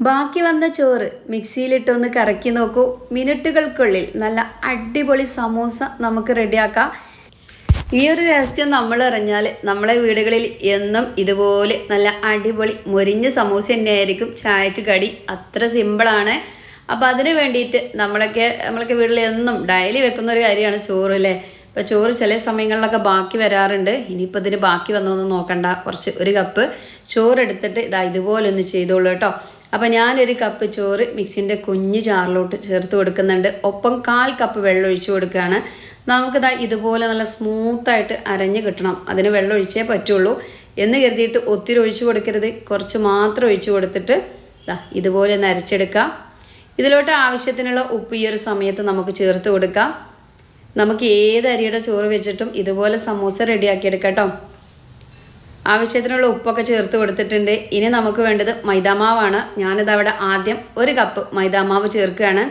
ബാക്കി വന്ന ചോറ് മിക്സിയിലിട്ടൊന്ന് കറക്കി നോക്കൂ. മിനിറ്റുകൾക്കുള്ളിൽ നല്ല അടിപൊളി സമൂസ നമുക്ക് റെഡിയാക്കാം. ഈ ഒരു രഹസ്യം നമ്മൾ അറിഞ്ഞാൽ നമ്മളെ വീടുകളിൽ എന്നും ഇതുപോലെ നല്ല അടിപൊളി മൊരിഞ്ഞ സമൂസ തന്നെയായിരിക്കും ചായക്ക് കടി. അത്ര സിമ്പിളാണ്. അപ്പോൾ അതിന് വേണ്ടിയിട്ട് നമ്മളൊക്കെ നമ്മളൊക്കെ വീട്ടിൽ എന്നും ഡയലി വെക്കുന്ന ഒരു കാര്യമാണ് ചോറ് അല്ലേ? ഇപ്പോൾ ചോറ് ചില സമയങ്ങളിലൊക്കെ ബാക്കി വരാറുണ്ട്. ഇനിയിപ്പോൾ ഇതിന് ബാക്കി വന്നൊന്നും നോക്കണ്ട. കുറച്ച് ഒരു കപ്പ് ചോറ് എടുത്തിട്ട് ഇതാ ഇതുപോലെ ഒന്ന് ചെയ്തോളൂ കേട്ടോ. അപ്പോൾ ഞാനൊരു കപ്പ് ചോറ് മിക്സിന്റെ കുഞ്ഞ് ചാറിലോട്ട് ചേർത്ത് കൊടുക്കുന്നുണ്ട്. ഒപ്പം കാൽ കപ്പ് വെള്ളം ഒഴിച്ചു കൊടുക്കുകയാണ്. നമുക്കിതാ ഇതുപോലെ നല്ല സ്മൂത്തായിട്ട് അരഞ്ഞ് കിട്ടണം. അതിന് വെള്ളം ഒഴിച്ചേ പറ്റുള്ളൂ. എന്ന് കരുതിയിട്ട് ഒത്തിരി ഒഴിച്ചു കൊടുക്കരുത്. കുറച്ച് മാത്രം ഒഴിച്ചു കൊടുത്തിട്ട് ഇതാ ഇതുപോലെ ഒന്ന് അരച്ചെടുക്കാം. ഇതിലോട്ട് ആവശ്യത്തിനുള്ള ഉപ്പ് ഈ ഒരു സമയത്ത് നമുക്ക് ചേർത്ത് കൊടുക്കാം. നമുക്ക് ഏത് അരിയുടെ ചോറ് വെച്ചിട്ടും ഇതുപോലെ സമൂസ റെഡിയാക്കി എടുക്കാം കേട്ടോ. ആവശ്യത്തിനുള്ള ഉപ്പൊക്കെ ചേർത്ത് കൊടുത്തിട്ടുണ്ട്. ഇനി നമുക്ക് വേണ്ടത് മൈദാമാവാണ്. ഞാനിത് അവിടെ ആദ്യം ഒരു കപ്പ് മൈദാമാവ് ചേർക്കുകയാണ്.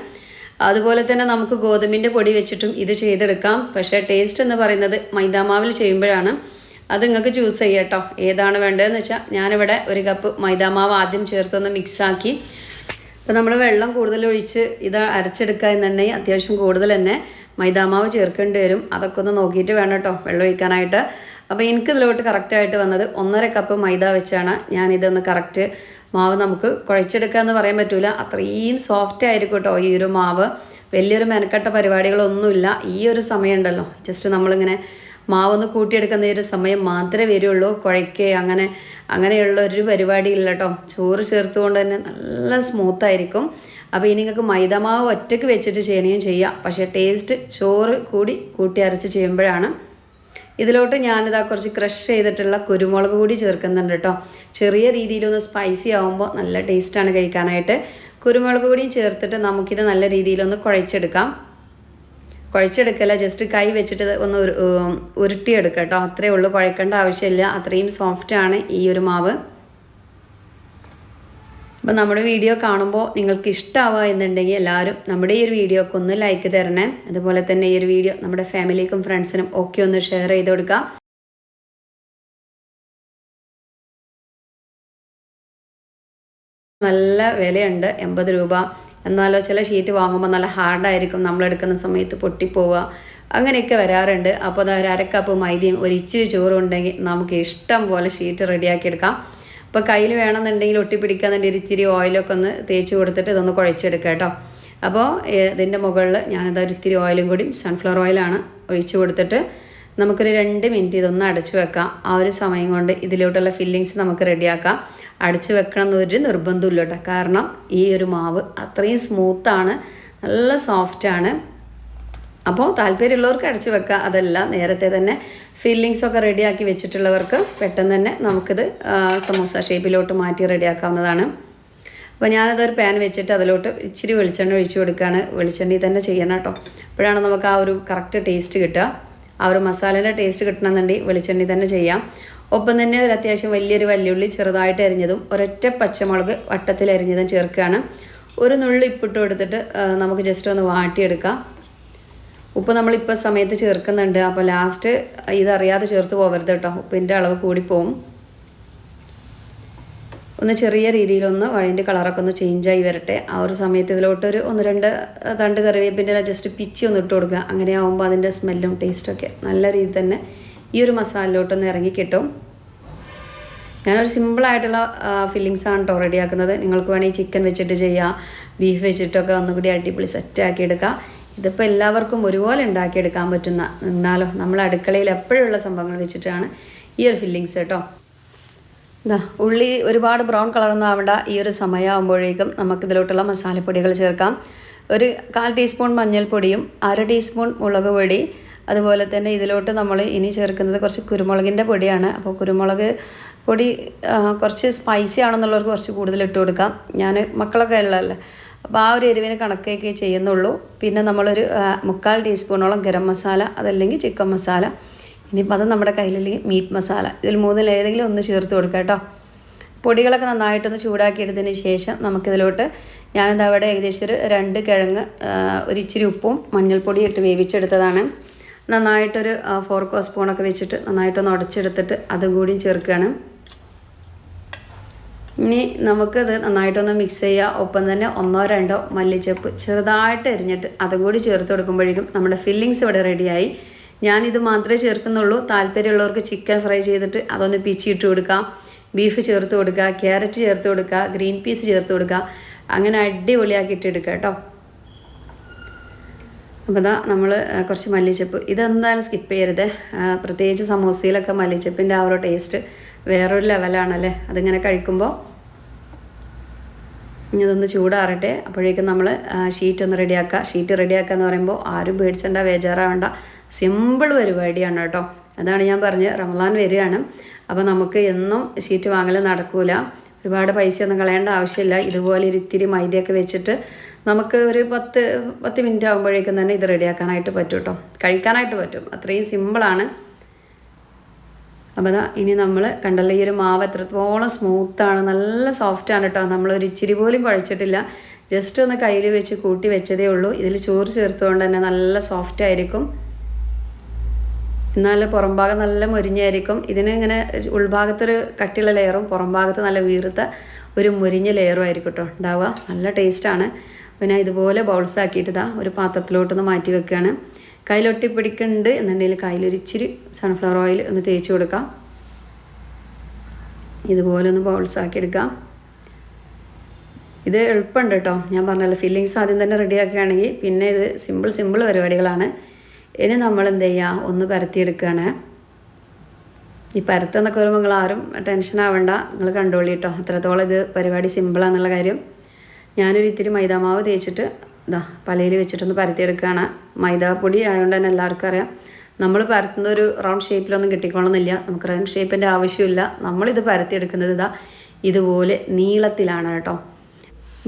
അതുപോലെ തന്നെ നമുക്ക് ഗോതമ്പിന്റെ പൊടി വെച്ചിട്ടും ഇത് ചെയ്തെടുക്കാം. പക്ഷേ ടേസ്റ്റ് എന്ന് പറയുന്നത് മൈദാമാവിൽ ചെയ്യുമ്പോഴാണ്. അത് നിങ്ങൾക്ക് ചൂസ് ചെയ്യാം കേട്ടോ. ഏതാണ് വേണ്ടതെന്ന് വെച്ചാൽ ഞാനിവിടെ ഒരു കപ്പ് മൈദാമാവ് ആദ്യം ചേർത്തൊന്ന് മിക്സാക്കി അപ്പോൾ നമ്മൾ വെള്ളം കൂടുതൽ ഒഴിച്ച് ഇത് അരച്ചെടുക്കുക എന്നുണ്ടെങ്കിൽ അത്യാവശ്യം കൂടുതൽ തന്നെ മൈദാമാവ് ചേർക്കേണ്ടി വരും. അതൊക്കെ ഒന്ന് നോക്കിയിട്ട് വേണം കേട്ടോ വെള്ളം ഒഴിക്കാനായിട്ട്. അപ്പോൾ എനിക്ക് ഇതിലോട്ട് കറക്റ്റായിട്ട് വന്നത് ഒന്നര കപ്പ് മൈദ വെച്ചാണ്. ഞാനിതൊന്ന് കറക്റ്റ് മാവ് നമുക്ക് കുഴച്ചെടുക്കുക എന്ന് പറയാൻ പറ്റില്ല അത്രയും സോഫ്റ്റ് ആയിരിക്കും കേട്ടോ ഈ ഒരു മാവ്. വലിയൊരു മെനക്കെട്ട പരിപാടികളൊന്നുമില്ല. ഈ ഒരു സമയമുണ്ടല്ലോ ജസ്റ്റ് നമ്മളിങ്ങനെ മാവൊന്ന് കൂട്ടിയെടുക്കുന്ന ഒരു സമയം മാത്രമേ വരുള്ളൂ. കുഴയ്ക്കുക അങ്ങനെ അങ്ങനെയുള്ള ഒരു പരിപാടി ഇല്ല കേട്ടോ ചോറ് ചേർത്തുകൊണ്ട് തന്നെ നല്ല സ്മൂത്ത് ആയിരിക്കും. അപ്പോൾ ഇനി നിങ്ങൾക്ക് മൈദമാവ് ഒറ്റയ്ക്ക് വെച്ചിട്ട് ചെയ്യണേയും ചെയ്യാം. പക്ഷേ ടേസ്റ്റ് ചോറ് കൂടി കൂട്ടി അരച്ച് ചെയ്യുമ്പോഴാണ് ഇതിലോട്ട് ഞാനിതാ കുറച്ച് ക്രഷ് ചെയ്തിട്ടുള്ള കുരുമുളക് കൂടി ചേർക്കുന്നുണ്ട് കേട്ടോ ചെറിയ രീതിയിലൊന്ന് സ്പൈസി ആകുമ്പോൾ നല്ല ടേസ്റ്റാണ് കഴിക്കാനായിട്ട്. കുരുമുളക് കൂടിയും ചേർത്തിട്ട് നമുക്കിത് നല്ല രീതിയിലൊന്ന് കുഴച്ചെടുക്കാം. കുഴച്ചെടുക്കല്ല ജസ്റ്റ് കൈ വെച്ചിട്ട് ഒന്ന് ഉരുട്ടിയെടുക്കാം കേട്ടോ അത്രയേ ഉള്ളൂ കുഴക്കേണ്ട ആവശ്യമില്ല. അത്രയും സോഫ്റ്റാണ് ഈ ഒരു മാവ്. അപ്പം നമ്മുടെ വീഡിയോ കാണുമ്പോൾ നിങ്ങൾക്ക് ഇഷ്ടമാവുക എന്നുണ്ടെങ്കിൽ എല്ലാവരും നമ്മുടെ ഈ ഒരു വീഡിയോക്ക് ഒന്ന് ലൈക്ക് തരണേ. അതുപോലെ തന്നെ ഈ ഒരു വീഡിയോ നമ്മുടെ ഫാമിലിക്കും ഫ്രണ്ട്സിനും ഒക്കെ ഒന്ന് ഷെയർ ചെയ്ത് കൊടുക്കുക. നല്ല വിലയുണ്ട് എൺപത് രൂപ. എന്നാലോ ചില ഷീറ്റ് വാങ്ങുമ്പോൾ നല്ല ഹാർഡായിരിക്കും നമ്മളെടുക്കുന്ന സമയത്ത് പൊട്ടിപ്പോവുക. അങ്ങനെയൊക്കെ വരാറുണ്ട്. അപ്പോൾ അത് ഒരു അരക്കപ്പ് മൈദയും ഒരു ഇച്ചിരി ചോറും ഉണ്ടെങ്കിൽ നമുക്ക് ഇഷ്ടം പോലെ ഷീറ്റ് റെഡിയാക്കി എടുക്കാം. അപ്പോൾ കയ്യിൽ വേണമെന്നുണ്ടെങ്കിൽ ഒട്ടിപ്പിടിക്കാന്നുണ്ടെങ്കിൽ ഇച്ചിരി ഓയിലൊക്കെ ഒന്ന് തേച്ച് കൊടുത്തിട്ട് ഇതൊന്ന് കുഴച്ചെടുക്കുക കേട്ടോ. അപ്പോൾ ഇതിന്റെ മുകളിൽ ഞാനത് ഒരു ഇത്തിരി ഓയിലും കൂടി സൺഫ്ലവർ ഓയിലാണ് ഒഴിച്ചു കൊടുത്തിട്ട് നമുക്കൊരു രണ്ട് മിനിറ്റ് ഇതൊന്ന് അടച്ചു വെക്കാം. ആ ഒരു സമയം കൊണ്ട് ഇതിലോട്ടുള്ള ഫില്ലിങ്സ് നമുക്ക് റെഡിയാക്കാം അടച്ചു വെക്കണം എന്നൊരു നിർബന്ധമില്ല കേട്ടോ. കാരണം ഈ ഒരു മാവ് അത്രയും സ്മൂത്താണ് നല്ല സോഫ്റ്റാണ് അപ്പോൾ താല്പര്യമുള്ളവർക്ക് അടച്ചു വെക്കുക. അതല്ല നേരത്തെ തന്നെ ഫില്ലിങ്സൊക്കെ റെഡിയാക്കി വെച്ചിട്ടുള്ളവർക്ക് പെട്ടെന്ന് തന്നെ നമുക്കിത് സമോസ ഷേപ്പിലോട്ട് മാറ്റി റെഡിയാക്കാവുന്നതാണ് അപ്പോൾ ഞാനതൊരു പാൻ വെച്ചിട്ട് അതിലോട്ട് ഇച്ചിരി വെളിച്ചെണ്ണ ഒഴിച്ചു കൊടുക്കുകയാണ്. വെളിച്ചെണ്ണയിൽ തന്നെ ചെയ്യണം കേട്ടോ. അപ്പോഴാണ് നമുക്ക് ആ ഒരു കറക്റ്റ് ടേസ്റ്റ് കിട്ടുക. ആ ഒരു മസാലേന്റെ ടേസ്റ്റ് കിട്ടണമെന്നുണ്ടെങ്കിൽ വെളിച്ചെണ്ണയിൽ തന്നെ ചെയ്യാം. ഒപ്പം തന്നെ ഒരു അത്യാവശ്യം വലിയൊരു വല്യുള്ളി ചെറുതായിട്ട് അരിഞ്ഞതും ഒരൊറ്റ പച്ചമുളക് വട്ടത്തിൽ അരിഞ്ഞതും ചേർക്കുകയാണ്. ഒരു നുള്ളി ഇപ്പിട്ടും കൊടുത്തിട്ട് നമുക്ക് ജസ്റ്റ് ഒന്ന് വാട്ടിയെടുക്കാം. ഉപ്പ് നമ്മളിപ്പോൾ സമയത്ത് ചേർക്കുന്നുണ്ട്. അപ്പോൾ ലാസ്റ്റ് ഇതറിയാതെ ചേർത്ത് പോകരുത് കേട്ടോ ഉപ്പിന്റെ അളവ് കൂടിപ്പോവും ഒന്ന് ചെറിയ രീതിയിലൊന്ന് വഴിന്റെ കളറൊക്കെ ഒന്ന് ചേഞ്ചായി വരട്ടെ. ആ ഒരു സമയത്ത് ഇതിലോട്ടൊരു ഒന്ന് രണ്ട് തണ്ട് കറിവേപ്പിന്റെ ജസ്റ്റ് പിച്ചി ഒന്ന് ഇട്ട് കൊടുക്കുക. അങ്ങനെ ആകുമ്പോൾ അതിന്റെ സ്മെല്ലും ടേസ്റ്റൊക്കെ നല്ല രീതിയിൽ തന്നെ ഈ ഒരു മസാലയിലോട്ടൊന്ന് ഇറങ്ങി കിട്ടും. ഞാനൊരു സിമ്പിളായിട്ടുള്ള ഫില്ലിങ്സ് ആണ് കേട്ടോ റെഡിയാക്കുന്നത് നിങ്ങൾക്ക് വേണമെങ്കിൽ ചിക്കൻ വെച്ചിട്ട് ചെയ്യാം. ബീഫ് വെച്ചിട്ടൊക്കെ ഒന്നുകൂടി അടിപൊളി സെറ്റാക്കി എടുക്കാം. ഇതിപ്പോൾ എല്ലാവർക്കും ഒരുപോലെ ഉണ്ടാക്കിയെടുക്കാൻ പറ്റുന്ന എന്നാലോ നമ്മൾ അടുക്കളയിൽ എപ്പോഴുള്ള സംഭവങ്ങൾ വെച്ചിട്ടാണ് ഈ ഒരു ഫില്ലിങ്സ് കേട്ടോ. ഇതാ ഉള്ളി ഒരുപാട് ബ്രൗൺ കളറൊന്നും ആവേണ്ട. ഈ ഒരു സമയമാകുമ്പോഴേക്കും നമുക്കിതിലോട്ടുള്ള മസാലപ്പൊടികൾ ചേർക്കാം. ഒരു കാൽ ടീസ്പൂൺ മഞ്ഞൾപ്പൊടിയും അര ടീസ്പൂൺ മുളക് പൊടി. അതുപോലെ തന്നെ ഇതിലോട്ട് നമ്മൾ ഇനി ചേർക്കുന്നത് കുറച്ച് കുരുമുളകിന്റെ പൊടിയാണ്. അപ്പോൾ കുരുമുളക് പൊടി കുറച്ച് സ്പൈസി ആണെന്നുള്ളവർക്ക് കുറച്ച് കൂടുതൽ ഇട്ട് കൊടുക്കാം. ഞാൻ മക്കളൊക്കെ ഉള്ളതല്ലേ. അപ്പോൾ ആ ഒരു എരിവിന് കണക്കൊക്കെ ചെയ്യുന്നുള്ളൂ. പിന്നെ നമ്മളൊരു മുക്കാൽ ടീസ്പൂണോളം ഗരം മസാല അതല്ലെങ്കിൽ ചിക്കൻ മസാല. ഇനിയിപ്പോൾ അത് നമ്മുടെ കയ്യിലില്ലെങ്കിൽ മീറ്റ് മസാല. ഇതിൽ മൂന്നിൽ ഏതെങ്കിലും ഒന്ന് ചേർത്ത് കൊടുക്കുക കേട്ടോ. പൊടികളൊക്കെ നന്നായിട്ടൊന്ന് ചൂടാക്കിയെടുത്തതിന് ശേഷം നമുക്കിതിലോട്ട് ഞാനിത് അവിടെ ഏകദേശം ഒരു രണ്ട് കിഴങ്ങ് ഒരു ഇച്ചിരി ഉപ്പും മഞ്ഞൾപ്പൊടി ഇട്ട് വേവിച്ചെടുത്തതാണ്. നന്നായിട്ടൊരു ഫോർക്കോ സ്പൂണൊക്കെ വെച്ചിട്ട് നന്നായിട്ടൊന്ന് ഉടച്ചെടുത്തിട്ട് അതും കൂടിയും ചേർക്കുകയാണ്. ഇനി നമുക്കത് നന്നായിട്ടൊന്ന് മിക്സ് ചെയ്യുക ഒപ്പം തന്നെ ഒന്നോ രണ്ടോ മല്ലിച്ചപ്പ് ചെറുതായിട്ട് എരിഞ്ഞിട്ട് അതും കൂടി ചേർത്ത് കൊടുക്കുമ്പോഴേക്കും നമ്മുടെ ഫില്ലിങ്സ് ഇവിടെ റെഡിയായി ഞാനിത് മാത്രമേ ചേർക്കുന്നുള്ളൂ. താല്പര്യമുള്ളവർക്ക് ചിക്കൻ ഫ്രൈ ചെയ്തിട്ട് അതൊന്ന് പിച്ചിട്ട് കൊടുക്കാം. ബീഫ് ചേർത്ത് കൊടുക്കുക ക്യാരറ്റ് ചേർത്ത് കൊടുക്കുക ഗ്രീൻ പീസ് ചേർത്ത് കൊടുക്കുക. അങ്ങനെ അടിപൊളിയാക്കിയിട്ട് എടുക്കുക കേട്ടോ. അപ്പോൾ ഇതാ നമ്മൾ കുറച്ച് മല്ലിച്ചപ്പ്. ഇതെന്തായാലും സ്കിപ്പ് ചെയ്യരുത്. പ്രത്യേകിച്ച് സമൂസയിലൊക്കെ മല്ലിച്ചപ്പിന്റെ ആ ഒരു ടേസ്റ്റ് വേറൊരു ലെവലാണല്ലേ അതിങ്ങനെ കഴിക്കുമ്പോൾ ഇനി ഇതൊന്ന് ചൂടാറട്ടെ. അപ്പോഴേക്കും നമ്മൾ ഷീറ്റ് ഒന്ന് റെഡിയാക്കുക ഷീറ്റ് റെഡിയാക്കുക എന്ന് പറയുമ്പോൾ ആരും പേടിച്ചണ്ട ബേജാറാവണ്ട. സിമ്പിൾ പരിപാടിയാണ് കേട്ടോ. അതാണ് ഞാൻ പറഞ്ഞത് റമദാൻ വരികയാണ്. അപ്പോൾ നമുക്ക് എന്നും ഷീറ്റ് വാങ്ങൽ നടക്കൂല. ഒരുപാട് പൈസയൊന്നും കളയേണ്ട ആവശ്യമില്ല. ഇതുപോലെ ഒരു ഇത്തിരി മൈദയൊക്കെ വെച്ചിട്ട് നമുക്ക് ഒരു പത്ത് പത്ത് മിനിറ്റ് ആകുമ്പോഴേക്കും തന്നെ ഇത് റെഡിയാക്കാനായിട്ട് പറ്റും കേട്ടോ കഴിക്കാനായിട്ട് പറ്റും. അത്രയും സിമ്പിളാണ് അപ്പോൾ അതാ ഇനി നമ്മൾ കണ്ടല്ലോ ഈ ഒരു മാവ് എത്രത്തോളം സ്മൂത്താണ് നല്ല സോഫ്റ്റ് ആണ് കേട്ടോ നമ്മൾ ഒരു ഇച്ചിരി പോലും കുഴച്ചിട്ടില്ല ജസ്റ്റ് ഒന്ന് കയ്യിൽ വെച്ച് കൂട്ടി വെച്ചതേ ഉള്ളൂ. ഇതിൽ ചോറ് ചേർത്തുകൊണ്ട് തന്നെ നല്ല സോഫ്റ്റ് ആയിരിക്കും. എന്നാൽ പുറംഭാഗം നല്ല മുരിഞ്ഞായിരിക്കും. ഇതിന് ഇങ്ങനെ ഉൾഭാഗത്തൊരു കട്ടിയുള്ള ലെയറും പുറംഭാഗത്ത് നല്ല വീർത്ത ഒരു മുരിഞ്ഞ ലെയറും ആയിരിക്കും കേട്ടോ ഉണ്ടാവുക. നല്ല ടേസ്റ്റാണ് പിന്നെ ഇതുപോലെ ബൗൾസ് ആക്കിയിട്ട് ഇതാ ഒരു പാത്രത്തിലോട്ടൊന്ന് മാറ്റി വെക്കുകയാണ് കയ്യിലൊട്ടി പിടിക്കുന്നുണ്ട് എന്നുണ്ടെങ്കിൽ കയ്യിലൊരിച്ചിരി സൺഫ്ലവർ ഓയിൽ ഒന്ന് തേച്ച് കൊടുക്കാം. ഇതുപോലെ ഒന്ന് ബൗൾസ് ആക്കി എടുക്കാം. ഇത് എളുപ്പമുണ്ട് കേട്ടോ. ഞാൻ പറഞ്ഞല്ലോ ഫില്ലിങ്സ് ആദ്യം തന്നെ റെഡിയാക്കുകയാണെങ്കിൽ പിന്നെ ഇത് സിമ്പിൾ സിമ്പിൾ പരിപാടികളാണ്. ഇനി നമ്മൾ എന്ത് ചെയ്യുക? ഒന്ന് പരത്തിയെടുക്കുകയാണ്. ഈ പരത്തെന്നൊക്കെ വരുമ്പോൾ നിങ്ങൾ ആരും ടെൻഷൻ ആവണ്ട. നിങ്ങൾ കണ്ടോളി കേട്ടോ. അത്രത്തോളം ഇത് പരിപാടി സിമ്പിളാണെന്നുള്ള കാര്യം. ഞാനൊരു ഇത്തിരി മൈദാമാവ് തേച്ചിട്ട് ഇതാ പലയിൽ വെച്ചിട്ടൊന്ന് പരത്തിയെടുക്കുകയാണ്. മൈദാപ്പൊടി ആയതുകൊണ്ട് തന്നെ എല്ലാവർക്കും അറിയാം. നമ്മൾ പരത്തുന്ന ഒരു റൗണ്ട് ഷേപ്പിലൊന്നും കിട്ടിക്കോളുന്നില്ല. നമുക്ക് റൗണ്ട് ഷേപ്പിന്റെ ആവശ്യമില്ല. നമ്മളിത് പരത്തിയെടുക്കുന്നത് ഇതാ ഇതുപോലെ നീളത്തിലാണ് കേട്ടോ.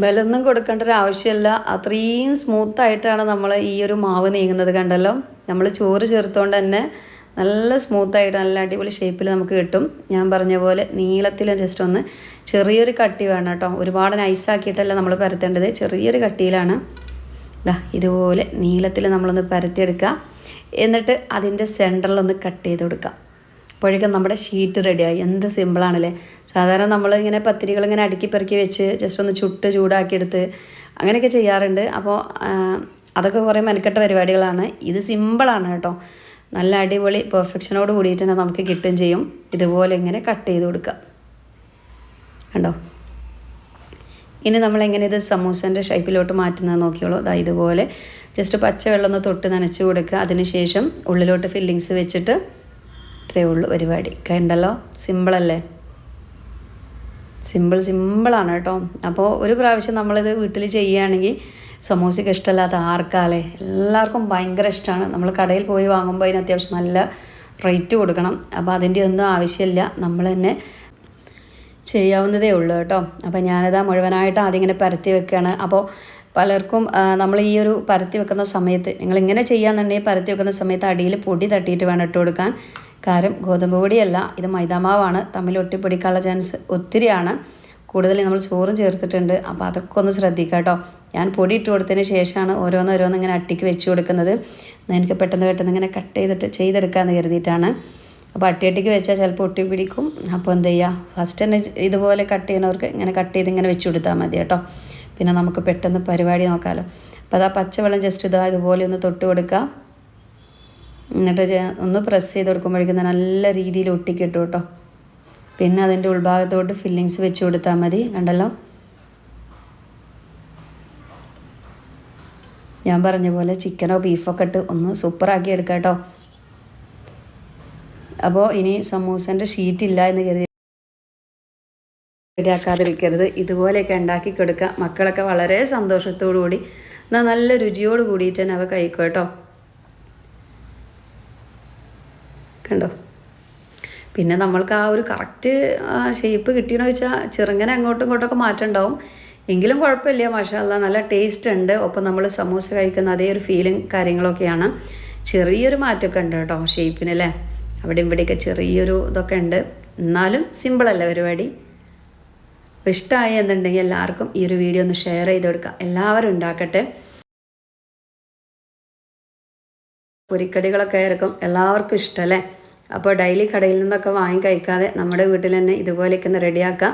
ബലൊന്നും കൊടുക്കേണ്ട ഒരു ആവശ്യമില്ല. അത്രയും സ്മൂത്തായിട്ടാണ് നമ്മൾ ഈ ഒരു മാവ് നീങ്ങുന്നത് കണ്ടല്ലോ. നമ്മൾ ചോറ് ചേർത്തുകൊണ്ട് തന്നെ നല്ല സ്മൂത്തായിട്ട് നല്ല അടിപൊളി ഷേപ്പിൽ നമുക്ക് കിട്ടും. ഞാൻ പറഞ്ഞ പോലെ നീളത്തിൽ ജസ്റ്റ് ഒന്ന് ചെറിയൊരു കട്ടി വേണം കേട്ടോ. ഒരുപാട് നൈസാക്കിയിട്ടല്ല നമ്മൾ പരത്തേണ്ടത്. ചെറിയൊരു കട്ടിയിലാണ്. ദാ ഇതുപോലെ നീളത്തിൽ നമ്മളൊന്ന് പരത്തിയെടുക്കുക. എന്നിട്ട് അതിന്റെ സെന്ററിലൊന്ന് കട്ട് ചെയ്ത് കൊടുക്കുക. അപ്പോഴേക്കും നമ്മുടെ ഷീറ്റ് റെഡിയായി എന്ത് സിമ്പിളാണല്ലേ സാധാരണ നമ്മൾ ഇങ്ങനെ പത്തിരികൾ ഇങ്ങനെ അടുക്കി പെറുക്കി വെച്ച് ജസ്റ്റ് ഒന്ന് ചുട്ട് ചൂടാക്കിയെടുത്ത് അങ്ങനെയൊക്കെ ചെയ്യാറുണ്ട്. അപ്പോൾ അതൊക്കെ കുറേ മെനക്കെട്ട പരിപാടികളാണ്. ഇത് സിമ്പിളാണ് കേട്ടോ. നല്ല അടിപൊളി പെർഫെക്ഷനോട് കൂടിയിട്ട് തന്നെ നമുക്ക് കിട്ടുകയും ചെയ്യും. ഇതുപോലെ ഇങ്ങനെ കട്ട് ചെയ്ത് കൊടുക്കുക. കണ്ടോ? ഇനി നമ്മൾ എങ്ങനെ ഇത് സമൂസന്റെ ഷൈപ്പിലോട്ട് മാറ്റുന്നത് നോക്കിയോളൂ. അതാ ഇതുപോലെ ജസ്റ്റ് പച്ചവെള്ളം ഒന്ന് തൊട്ട് നനച്ച് കൊടുക്കുക. അതിനുശേഷം ഉള്ളിലോട്ട് ഫില്ലിങ്സ് വെച്ചിട്ട് ഇത്രയേ ഉള്ളൂ പരിപാടി. കണ്ടല്ലോ സിമ്പിളല്ലേ സിമ്പിൾ സിമ്പിളാണ് കേട്ടോ. അപ്പോൾ ഒരു പ്രാവശ്യം നമ്മളിത് വീട്ടിൽ ചെയ്യുകയാണെങ്കിൽ സമൂസയ്ക്ക് ഇഷ്ടമല്ലാത്ത ആർക്കാലേ എല്ലാവർക്കും ഭയങ്കര ഇഷ്ടമാണ്. നമ്മൾ കടയിൽ പോയി വാങ്ങുമ്പോൾ അതിന് അത്യാവശ്യം നല്ല റേറ്റ് കൊടുക്കണം. അപ്പോൾ അതിന്റെ ഒന്നും ആവശ്യമില്ല. നമ്മൾ തന്നെ ചെയ്യാവുന്നതേ ഉള്ളൂ കേട്ടോ. അപ്പോൾ ഞാനിതാ മുഴുവനായിട്ട് ആദ്യം ഇങ്ങനെ പരത്തി വെക്കുകയാണ് അപ്പോൾ പലർക്കും നമ്മൾ ഈ ഒരു പരത്തി വെക്കുന്ന സമയത്ത് നിങ്ങൾ ഇങ്ങനെ ചെയ്യാന്നുണ്ടെങ്കിൽ പരത്തി വെക്കുന്ന സമയത്ത് അടിയിൽ പൊടി തട്ടിയിട്ട് വേണം ഇട്ട് കൊടുക്കാൻ. കാരണം ഗോതമ്പ് പൊടിയല്ല ഇത് മൈദാമാവാണ് തമ്മിൽ ഒട്ടിപ്പിടിക്കാനുള്ള ചാൻസ് ഒത്തിരിയാണ്. കൂടുതൽ നമ്മൾ ചോറും ചേർത്തിട്ടുണ്ട്. അപ്പോൾ അതൊക്കെ ഒന്ന് ശ്രദ്ധിക്കുക കേട്ടോ. ഞാൻ പൊടി ഇട്ട് കൊടുത്തതിന് ശേഷമാണ് ഓരോന്നോരോന്നിങ്ങനെ അട്ടിക്ക് വെച്ച് കൊടുക്കുന്നത്. എനിക്ക് പെട്ടെന്ന് പെട്ടെന്ന് ഇങ്ങനെ കട്ട് ചെയ്തിട്ട് ചെയ്തെടുക്കാമെന്ന് കരുതിയിട്ടാണ്. അപ്പോൾ അട്ടിയട്ടിക്ക് വെച്ചാൽ ചിലപ്പോൾ ഒട്ടി പിടിക്കും. അപ്പോൾ എന്ത് ചെയ്യുക ഫസ്റ്റ് തന്നെ ഇതുപോലെ കട്ട് ചെയ്യുന്നവർക്ക് ഇങ്ങനെ കട്ട് ചെയ്ത് ഇങ്ങനെ വെച്ച് കൊടുത്താൽ മതി കേട്ടോ. പിന്നെ നമുക്ക് പെട്ടെന്ന് പരിപാടി നോക്കാമല്ലോ അപ്പോൾ അതാ പച്ചവെള്ളം ജസ്റ്റ് ഇതാ ഇതുപോലെ ഒന്ന് തൊട്ട് കൊടുക്കുക എന്നിട്ട് ഒന്ന് പ്രസ് ചെയ്ത് കൊടുക്കുമ്പോഴേക്കും നല്ല രീതിയിൽ ഒട്ടിക്കിട്ടും കേട്ടോ. പിന്നെ അതിന്റെ ഉൾഭാഗത്തോട്ട് ഫില്ലിങ്സ് വെച്ച് കൊടുത്താൽ മതി. കണ്ടല്ലോ? ഞാൻ പറഞ്ഞ പോലെ ചിക്കനോ ബീഫോ ഒക്കെ ഇട്ട് ഒന്ന് സൂപ്പറാക്കി എടുക്കാം കേട്ടോ. അപ്പോൾ ഇനി സമൂസന്റെ ഷീറ്റ് ഇല്ല എന്ന് കരുതി റെഡിയാക്കാതിരിക്കരുത്. ഇതുപോലെയൊക്കെ ഉണ്ടാക്കി കൊടുക്കുക. മക്കളൊക്കെ വളരെ സന്തോഷത്തോടു കൂടി. എന്നാൽ നല്ല രുചിയോട് കൂടിയിട്ട് തന്നെ അവ കഴിക്കും കേട്ടോ. കണ്ടോ? പിന്നെ നമ്മൾക്ക് ആ ഒരു കറക്റ്റ് ഷേപ്പ് കിട്ടിയെന്ന് വെച്ചാൽ ചെറുങ്ങനെ അങ്ങോട്ടും ഇങ്ങോട്ടൊക്കെ മാറ്റം ഉണ്ടാവും എങ്കിലും കുഴപ്പമില്ല മാഷാല്ല നല്ല ടേസ്റ്റ് ഉണ്ട്. ഒപ്പം നമ്മൾ സമൂസ കഴിക്കുന്ന അതേ ഒരു ഫീലും കാര്യങ്ങളൊക്കെയാണ്. ചെറിയൊരു മാറ്റമൊക്കെ ഉണ്ട് കേട്ടോ ഷേപ്പിനല്ലേ അവിടെ ഇവിടെയൊക്കെ ചെറിയൊരു ഇതൊക്കെ ഉണ്ട്. എന്നാലും സിമ്പിളല്ല പരിപാടി. അപ്പോൾ ഇഷ്ടമായി എന്നുണ്ടെങ്കിൽ എല്ലാവർക്കും ഈ ഒരു വീഡിയോ ഒന്ന് ഷെയർ ചെയ്ത് കൊടുക്കുക. എല്ലാവരും ഉണ്ടാക്കട്ടെ. പൊരിക്കടികളൊക്കെ ആയിരിക്കും എല്ലാവർക്കും ഇഷ്ടമല്ലേ അപ്പോൾ ഡെയിലി കടയിൽ നിന്നൊക്കെ വാങ്ങി കഴിക്കാതെ നമ്മുടെ വീട്ടിൽ തന്നെ ഇതുപോലെയൊക്കെ ഒന്ന് റെഡിയാക്കുക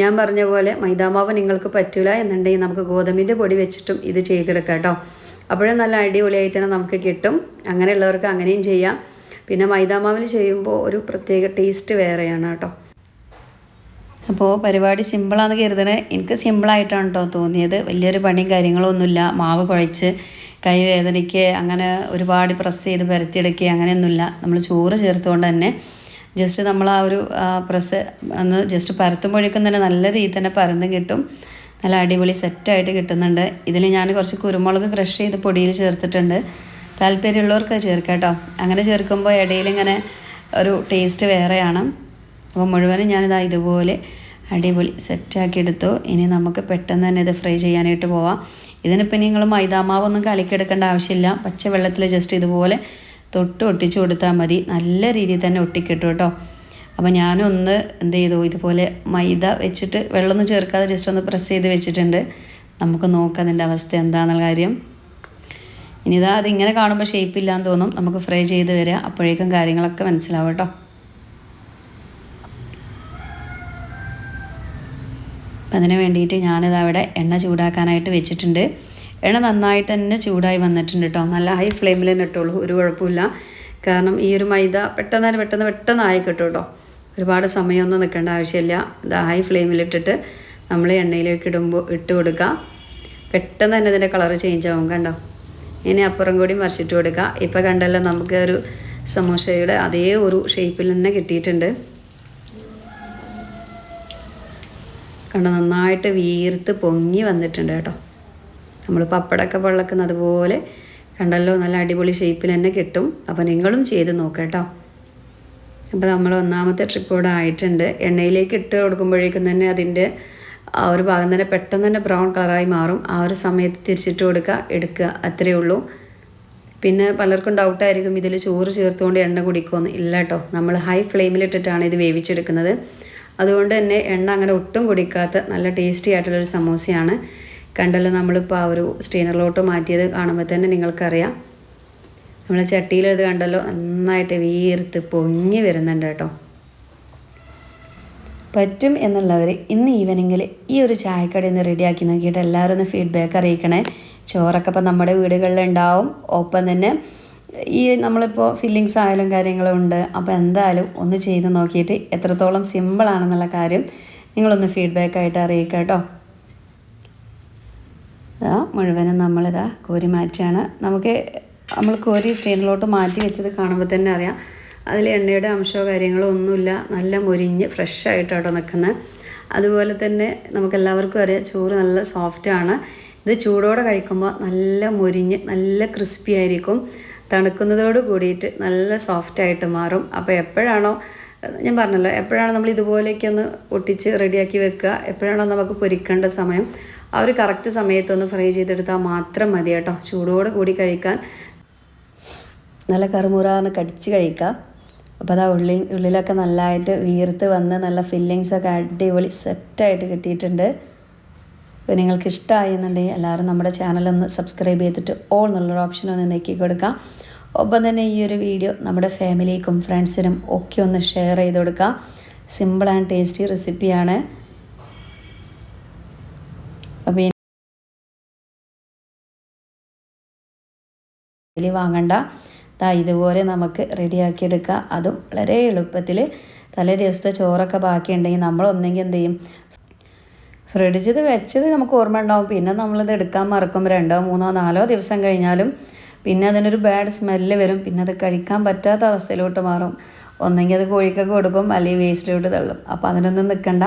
ഞാൻ പറഞ്ഞ പോലെ മൈദാമാവ് നിങ്ങൾക്ക് പറ്റില്ല എന്നുണ്ടെങ്കിൽ നമുക്ക് ഗോതമ്പിന്റെ പൊടി വെച്ചിട്ടും ഇത് ചെയ്തെടുക്കാം കേട്ടോ. അപ്പോഴും നല്ല അടിപൊളിയായിട്ടാണ് നമുക്ക് കിട്ടും. അങ്ങനെയുള്ളവർക്ക് അങ്ങനെയും ചെയ്യാം. പിന്നെ മൈദാമാവിൽ ചെയ്യുമ്പോൾ ഒരു പ്രത്യേക ടേസ്റ്റ് വേറെയാണ് കേട്ടോ. അപ്പോൾ പരിപാടി സിമ്പിളാണെന്ന് കരുതണേ. എനിക്ക് സിമ്പിളായിട്ടാണ് കേട്ടോ തോന്നിയത്. വലിയൊരു പണിയും കാര്യങ്ങളൊന്നുമില്ല. മാവ് കുഴച്ച് കൈ വേദനയ്ക്ക് അങ്ങനെ ഒരുപാട് പ്രസ് ചെയ്ത് പരത്തിയെടുക്കുക അങ്ങനെയൊന്നുമില്ല. നമ്മൾ ചോറ് ചേർത്തുകൊണ്ട് തന്നെ ജസ്റ്റ് നമ്മൾ ആ ഒരു പ്രസ് ഒന്ന് ജസ്റ്റ് പരത്തുമ്പോഴേക്കും തന്നെ നല്ല രീതിയിൽ തന്നെ പരന്തും കിട്ടും. നല്ല അടിപൊളി സെറ്റായിട്ട് കിട്ടുന്നുണ്ട്. ഇതിൽ ഞാൻ കുറച്ച് കുരുമുളക് ക്രഷ് ചെയ്ത് പൊടിയിൽ ചേർത്തിട്ടുണ്ട്. താല്പര്യമുള്ളവർക്ക് ചേർക്കാം കേട്ടോ. അങ്ങനെ ചേർക്കുമ്പോൾ ഇടയിൽ ഇങ്ങനെ ഒരു ടേസ്റ്റ് വേറെയാണ്. അപ്പോൾ മുഴുവനും ഞാനിതാ ഇതുപോലെ അടിപൊളി സെറ്റാക്കി എടുത്തു. ഇനി നമുക്ക് പെട്ടെന്ന് തന്നെ ഇത് ഫ്രൈ ചെയ്യാനായിട്ട് പോവാം. ഇതിനിപ്പോൾ നിങ്ങൾ മൈദാമാവൊന്നും കലക്കിയെടുക്കേണ്ട ആവശ്യമില്ല. പച്ച വെള്ളത്തിൽ ജസ്റ്റ് ഇതുപോലെ തൊട്ട് ഒട്ടിച്ചു കൊടുത്താൽ മതി. നല്ല രീതിയിൽ തന്നെ ഒട്ടിക്കിട്ടും കേട്ടോ. അപ്പോൾ ഞാനൊന്ന് എന്ത് ചെയ്തു? ഇതുപോലെ മൈദ വെച്ചിട്ട് വെള്ളമൊന്നും ചേർക്കാതെ ജസ്റ്റ് ഒന്ന് പ്രസ് ചെയ്ത് വെച്ചിട്ടുണ്ട്. നമുക്ക് നോക്കാം അതിന്റെ അവസ്ഥ എന്താണെന്നുള്ള കാര്യം. ഇനി ഇതാ അതിങ്ങനെ കാണുമ്പോൾ ഷേപ്പ് ഇല്ലാന്ന് തോന്നും. നമുക്ക് ഫ്രൈ ചെയ്ത് വരിക അപ്പോഴേക്കും കാര്യങ്ങളൊക്കെ മനസ്സിലാവും കേട്ടോ. അതിന് വേണ്ടിയിട്ട് ഞാനിത് അവിടെ എണ്ണ ചൂടാക്കാനായിട്ട് വെച്ചിട്ടുണ്ട്. എണ്ണ നന്നായിട്ട് തന്നെ ചൂടായി വന്നിട്ടുണ്ട് കേട്ടോ. നല്ല ഹൈ ഫ്ലെയിമിൽ തന്നെ ഇട്ടുള്ളൂ ഒരു കുഴപ്പമില്ല. കാരണം ഈ ഒരു മൈദ പെട്ടെന്ന് പെട്ടെന്ന് പെട്ടെന്ന് ആയി കിട്ടും കേട്ടോ. ഒരുപാട് സമയമൊന്നും നിൽക്കേണ്ട ആവശ്യമില്ല. ഇത് ഹൈ ഫ്ലെയിമിലിട്ടിട്ട് നമ്മൾ എണ്ണയിലേക്ക് ഇടുമ്പോൾ ഇട്ട് കൊടുക്കുക പെട്ടെന്ന് തന്നെ ഇതിന്റെ കളർ ചേഞ്ച് ആവും കണ്ടോ. ഇനി അപ്പുറം കൂടി മറിച്ചിട്ട് കൊടുക്കുക ഇപ്പോൾ കണ്ടല്ലോ നമുക്ക് ഒരു സമോസയുടെ അതേ ഒരു ഷേപ്പിൽ തന്നെ കിട്ടിയിട്ടുണ്ട്. കണ്ട നന്നായിട്ട് വീർത്ത് പൊങ്ങി വന്നിട്ടുണ്ട് കേട്ടോ. നമ്മൾ പപ്പടമൊക്കെ വെള്ളക്കുന്ന അതുപോലെ കണ്ടല്ലോ നല്ല അടിപൊളി ഷേപ്പിൽ തന്നെ കിട്ടും. അപ്പോൾ നിങ്ങളും ചെയ്ത് നോക്കാം കേട്ടോ. അപ്പോൾ നമ്മൾ ഒന്നാമത്തെ ട്രിപ്പ് ഇവിടെ ആയിട്ടുണ്ട്. എണ്ണയിലേക്ക് ഇട്ട് കൊടുക്കുമ്പോഴേക്കും തന്നെ അതിന്റെ ആ ഒരു ഭാഗം തന്നെ പെട്ടെന്ന് തന്നെ ബ്രൗൺ കളറായി മാറും. ആ ഒരു സമയത്ത് തിരിച്ചിട്ട് കൊടുക്കുക എടുക്കുക അത്രയേ ഉള്ളൂ. പിന്നെ പലർക്കും ഡൗട്ടായിരിക്കും ഇതിൽ ചോറ് ചേർത്തുകൊണ്ട് എണ്ണ കുടിക്കുമെന്ന് ഇല്ല കേട്ടോ നമ്മൾ ഹൈ ഫ്ലെയിമിലിട്ടിട്ടാണ് ഇത് വേവിച്ചെടുക്കുന്നത്. അതുകൊണ്ട് തന്നെ എണ്ണ അങ്ങനെ ഒട്ടും കുടിക്കാത്ത നല്ല ടേസ്റ്റി ആയിട്ടുള്ളൊരു സമോസയാണ്. കണ്ടല്ലോ നമ്മളിപ്പോൾ ആ ഒരു സ്റ്റീനറിലോട്ട് മാറ്റിയത് കാണുമ്പോൾ തന്നെ നിങ്ങൾക്കറിയാം. നമ്മളെ ചട്ടിയിലത് കണ്ടല്ലോ നന്നായിട്ട് വീർത്ത് പൊങ്ങി വരുന്നുണ്ട് കേട്ടോ പറ്റും എന്നുള്ളവർ ഇന്ന് ഈവനിങ്ങിൽ ഈ ഒരു ചായക്കട ഒന്ന് റെഡിയാക്കി നോക്കിയിട്ട് എല്ലാവരും ഒന്ന് ഫീഡ്ബാക്ക് അറിയിക്കണേ. ചോറൊക്കെ ഇപ്പം നമ്മുടെ വീടുകളിൽ ഉണ്ടാവും ഒപ്പം തന്നെ ഈ നമ്മളിപ്പോൾ ഫില്ലിങ്സ് ആയാലും കാര്യങ്ങളും ഉണ്ട്. അപ്പോൾ എന്തായാലും ഒന്ന് ചെയ്ത് നോക്കിയിട്ട് എത്രത്തോളം സിമ്പിളാണെന്നുള്ള കാര്യം നിങ്ങളൊന്ന് ഫീഡ്ബാക്ക് ആയിട്ട് അറിയിക്കുക കേട്ടോ. ഇതാ മുഴുവനും നമ്മളിതാ കോരി മാറ്റിയാണ്. നമുക്ക് നമ്മൾ കോരി സ്റ്റെയിനിലോട്ട് മാറ്റി വെച്ചത് കാണുമ്പോൾ തന്നെ അറിയാം. അതിൽ എണ്ണയുടെ അംശമോ കാര്യങ്ങളോ ഒന്നുമില്ല. നല്ല മുരിഞ്ഞ് ഫ്രഷ് ആയിട്ടാട്ടോ നിൽക്കുന്നത് അതുപോലെ തന്നെ നമുക്കെല്ലാവർക്കും അറിയാം ചോറ് നല്ല സോഫ്റ്റാണ് ഇത് ചൂടോടെ കഴിക്കുമ്പോൾ നല്ല മുരിഞ്ഞ് നല്ല ക്രിസ്പി ആയിരിക്കും. തണുക്കുന്നതോട് കൂടിയിട്ട് നല്ല സോഫ്റ്റായിട്ട് മാറും. അപ്പോൾ എപ്പോഴാണോ ഞാൻ പറഞ്ഞല്ലോ എപ്പോഴാണ് നമ്മൾ ഇതുപോലെയൊക്കെ ഒന്ന് ഒട്ടിച്ച് റെഡിയാക്കി വെക്കുക എപ്പോഴാണോ നമുക്ക് പൊരിക്കേണ്ട സമയം ആ ഒരു കറക്റ്റ് സമയത്തൊന്ന് ഫ്രൈ ചെയ്തെടുത്താൽ മാത്രം മതി കേട്ടോ ചൂടോടെ കൂടി കഴിക്കാൻ. നല്ല കറുമുറാന്ന് കടിച്ച് കഴിക്കാം അപ്പോൾ അതാ ഉള്ളി ഉള്ളിലൊക്കെ നല്ലതായിട്ട് വീർത്ത് വന്ന് നല്ല ഫില്ലിങ്സൊക്കെ അടിപൊളി സെറ്റായിട്ട് കിട്ടിയിട്ടുണ്ട്. അപ്പോൾ നിങ്ങൾക്ക് ഇഷ്ടമായി എന്നുണ്ടെങ്കിൽ എല്ലാവരും നമ്മുടെ ചാനലൊന്ന് സബ്സ്ക്രൈബ് ചെയ്തിട്ട് ഓൾ എന്നുള്ളൊരു ഓപ്ഷൻ ഒന്ന് നീക്കി കൊടുക്കാം. ഒപ്പം തന്നെ ഈ ഒരു വീഡിയോ നമ്മുടെ ഫാമിലിക്കും ഫ്രണ്ട്സിനും ഒക്കെ ഒന്ന് ഷെയർ ചെയ്ത് കൊടുക്കാം. സിമ്പിൾ ആൻഡ് ടേസ്റ്റി റെസിപ്പിയാണ് അപ്പോൾ വാങ്ങണ്ട. ദാ ഇതുപോലെ നമുക്ക് റെഡിയാക്കിയെടുക്കുക അതും വളരെ എളുപ്പത്തിൽ. തലേ ദിവസത്തെ ചോറൊക്കെ ബാക്കിയുണ്ടെങ്കിൽ നമ്മൾ ഒന്നെങ്കിൽ എന്ത് ചെയ്യും? ഫ്രിഡ്ജിൽ വെച്ചത് നമുക്ക് ഓർമ്മ ഉണ്ടാവും. പിന്നെ നമ്മളിത് എടുക്കാൻ മറക്കും രണ്ടോ മൂന്നോ നാലോ ദിവസം കഴിഞ്ഞാലും പിന്നെ അതിനൊരു ബാഡ് സ്മെല്ല് വരും. പിന്നെ അത് കഴിക്കാൻ പറ്റാത്ത അവസ്ഥയിലോട്ട് മാറും. ഒന്നെങ്കിൽ അത് കോഴിക്കൊക്കെ കൊടുക്കും അല്ലെങ്കിൽ വേസ്റ്റിലോട്ട് തള്ളും. അപ്പോൾ അതിനൊന്നും നിൽക്കണ്ട.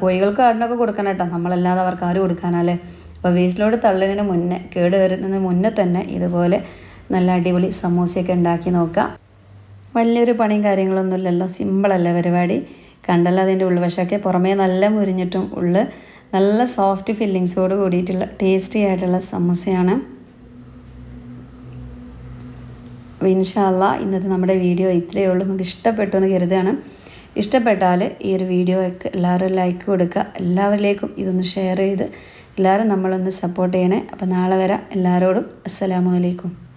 കോഴികൾക്ക് ആടിനൊക്കെ കൊടുക്കണം കേട്ടോ. നമ്മളല്ലാതെ അവർക്ക് ആരും കൊടുക്കാനല്ലേ. അപ്പോൾ വേസ്റ്റിലോട്ട് തള്ളുന്നതിന് മുന്നേ കേട് വരുന്നതിന് മുന്നേ തന്നെ ഇതുപോലെ നല്ല അടിപൊളി സമൂസയൊക്കെ ഉണ്ടാക്കി നോക്കാം വലിയൊരു പണിയും കാര്യങ്ങളൊന്നുമില്ലല്ലോ. സിമ്പിളല്ല പരിപാടി. കണ്ടല്ലോ അതിന്റെ ഉൾവശമൊക്കെ. പുറമേ നല്ല മുരിഞ്ഞിട്ടും ഉള്ളു നല്ല സോഫ്റ്റ് ഫില്ലിങ്സോട് കൂടിയിട്ടുള്ള ടേസ്റ്റി ആയിട്ടുള്ള സമൂസയാണ്. വിൻഷാല്ല ഇന്നത്തെ നമ്മുടെ വീഡിയോ ഇത്രയേ ഉള്ളൂ. നിങ്ങൾക്ക് ഇഷ്ടപ്പെട്ടു എന്ന് കരുതുകയാണ്. ഇഷ്ടപ്പെട്ടാൽ ഈ ഒരു വീഡിയോയ്ക്ക് എല്ലാവരും ലൈക്ക് കൊടുക്കുക. എല്ലാവരിലേക്കും ഇതൊന്ന് ഷെയർ ചെയ്ത് എല്ലാവരും നമ്മളൊന്ന് സപ്പോർട്ട് ചെയ്യണേ. അപ്പോൾ നാളെ വരാം. എല്ലാവരോടും അസ്സലാമു അലൈക്കും.